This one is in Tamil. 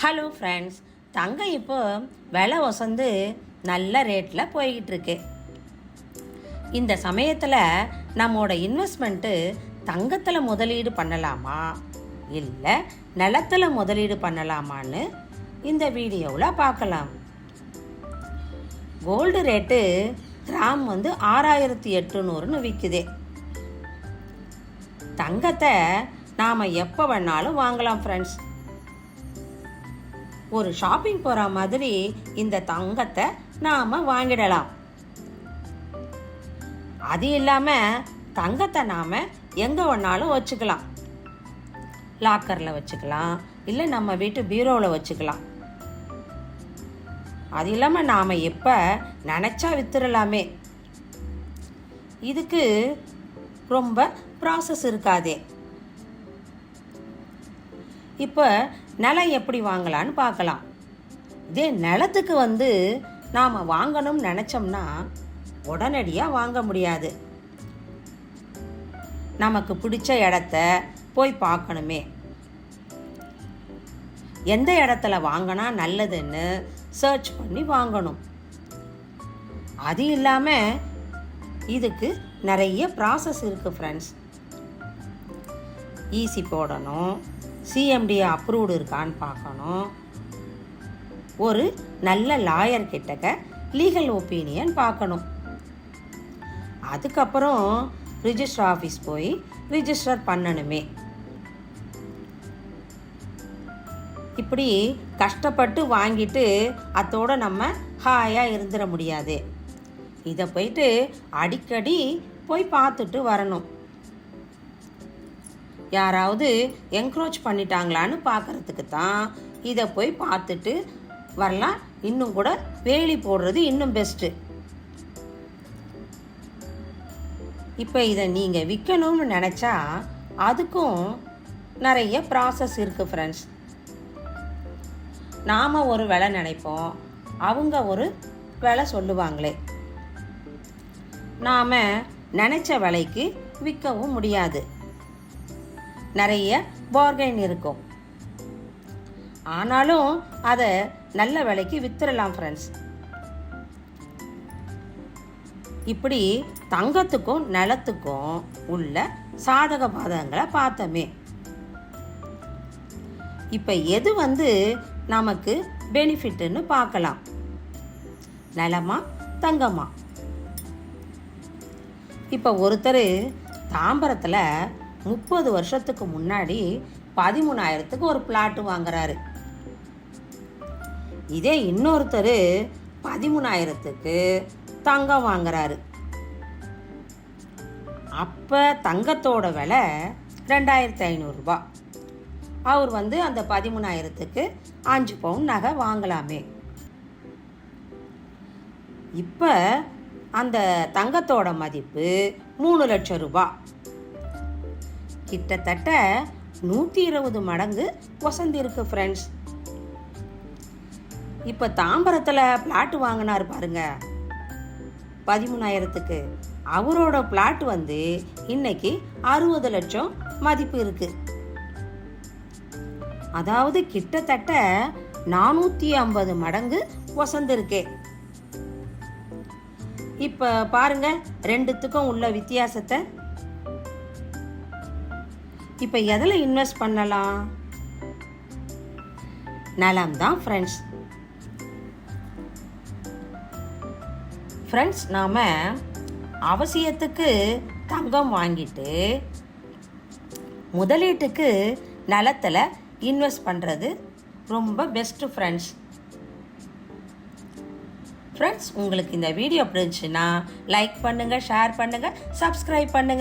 ஹலோ ஃப்ரெண்ட்ஸ் தங்கம் இப்போ விலை வசந்து நல்ல ரேட்டில் போய்கிட்டுருக்கு. இந்த சமயத்தில் நம்மோட இன்வெஸ்ட்மெண்ட்டு தங்கத்தில் முதலீடு பண்ணலாமா? இல்லை நிலத்தில் முதலீடு பண்ணலாமான்னு இந்த வீடியோவில் பார்க்கலாம். கோல்டு ரேட்டு கிராம் வந்து ஆறாயிரத்தி எட்டுநூறுன்னு விற்குதே தங்கத்தை நாம் எப்போ வேணாலும் வாங்கலாம் ஃப்ரெண்ட்ஸ் ஒரு ஷாப்பிங் போகிற மாதிரி இந்த தங்கத்தை நாம் வாங்கிடலாம். அது இல்லாமல் தங்கத்தை நாம் எங்கே வேணாலும் வச்சுக்கலாம். லாக்கரில் வச்சுக்கலாம். இல்லை நம்ம வீட்டு பீரோவில் வச்சுக்கலாம். அது இல்லாமல் நாம் எப்போ நினச்சா வித்துடலாமே. இதுக்கு ரொம்ப ப்ராசஸ் இருக்காதே. இப்போ நிலம் எப்படி வாங்கலான்னு பார்க்கலாம். இதே நிலத்துக்கு வந்து நாம் வாங்கணும்னு நினச்சோம்னா உடனடியாக வாங்க முடியாது. நமக்கு பிடிச்ச இடத்த போய் பார்க்கணுமே. எந்த இடத்துல வாங்கினா நல்லதுன்னு சர்ச் பண்ணி வாங்கணும். அது இல்லாமல் இதுக்கு நிறைய ப்ராசஸ் இருக்குது ஃப்ரெண்ட்ஸ் ஈசி போடணும். சிஎம்டி அப்ரூவ்டு இருக்கான்னு பார்க்கணும். ஒரு நல்ல லாயர் கிட்டக்க லீகல் ஒப்பீனியன் பார்க்கணும். அதுக்கப்புறம் ரிஜிஸ்டர் ஆஃபீஸ் போய் ரிஜிஸ்டர் பண்ணணுமே. இப்படி கஷ்டப்பட்டு வாங்கிட்டு அதோட நம்ம ஹாயாக இருந்துட முடியாது. இதை போயிட்டு அடிக்கடி போய் பார்த்துட்டு வரணும். யாராவது என்க்ரோச் பண்ணிட்டாங்களான்னு பார்க்கறதுக்கு தான் இதை போய் பார்த்துட்டு வரலாம். இன்னும் கூட வேலி போடுறது இன்னும் பெஸ்ட்டு இப்போ இதை நீங்கள் விற்கணும்னு நினச்சா அதுக்கும் நிறைய ப்ராசஸ் இருக்குது ஃப்ரெண்ட்ஸ் நாம் ஒரு விலை நினைப்போம். அவங்க ஒரு விலை சொல்லுவாங்களே. நாம் நினச்ச விலைக்கு விற்கவும் முடியாது. நிறைய பார்கெயின் இருக்கும். ஆனாலும் அதை நல்ல விலைக்கு வித்துடலாம் ஃப்ரெண்ட்ஸ் இப்படி தங்கத்துக்கும் நிலத்துக்கும் உள்ள சாதக பாதகங்களை பார்த்தோமே. இப்போ எது வந்து நமக்கு பெனிஃபிட்னு பார்க்கலாம். நிலமா தங்கமா? இப்போ ஒருத்தர் தாம்பரத்தில் முப்பது வருஷத்துக்கு முன்னாடி பதிமூணாயிரத்துக்கு ஒரு பிளாட்டு வாங்குறாரு. இதே இன்னொருத்தர் பதிமூணாயிரத்துக்கு தங்கம் வாங்குறாரு. அப்போ தங்கத்தோட விலை ரெண்டாயிரத்தி ஐநூறுரூபா அவர் வந்து அந்த பதிமூணாயிரத்துக்கு அஞ்சு பவுன் நகை வாங்கலாமே. இப்போ அந்த தங்கத்தோட மதிப்பு மூணு லட்சம் ரூபாய் கிட்டத்தட்ட நூற்றி இருபது மடங்கு வசந்திருக்கு ஃப்ரெண்ட்ஸ் இப்போ தாம்பரத்தில் பிளாட் வாங்கினார் பாருங்க. பதிமூணாயிரத்துக்கு. அவரோட பிளாட் வந்து இன்னைக்கு அறுபது லட்சம் மதிப்பு இருக்கு. அதாவது கிட்டத்தட்ட நானூற்றி ஐம்பது மடங்கு வசந்திருக்கே. இப்போ பாருங்க ரெண்டுத்துக்கும் உள்ள வித்தியாசத்தை இப்போ எதில் இன்வெஸ்ட் பண்ணலாம்? நலம் தான் ஃப்ரெண்ட்ஸ் ஃப்ரெண்ட்ஸ் நாம் அவசியத்துக்கு தங்கம் வாங்கிட்டு முதலீட்டுக்கு நிலத்தில் இன்வெஸ்ட் பண்ணுறது ரொம்ப பெஸ்ட்டு ஃப்ரெண்ட்ஸ் ஃப்ரெண்ட்ஸ் உங்களுக்கு இந்த வீடியோ பிடிச்சுன்னா லைக் பண்ணுங்கள் ஷேர் பண்ணுங்கள் சப்ஸ்கிரைப் பண்ணுங்கள்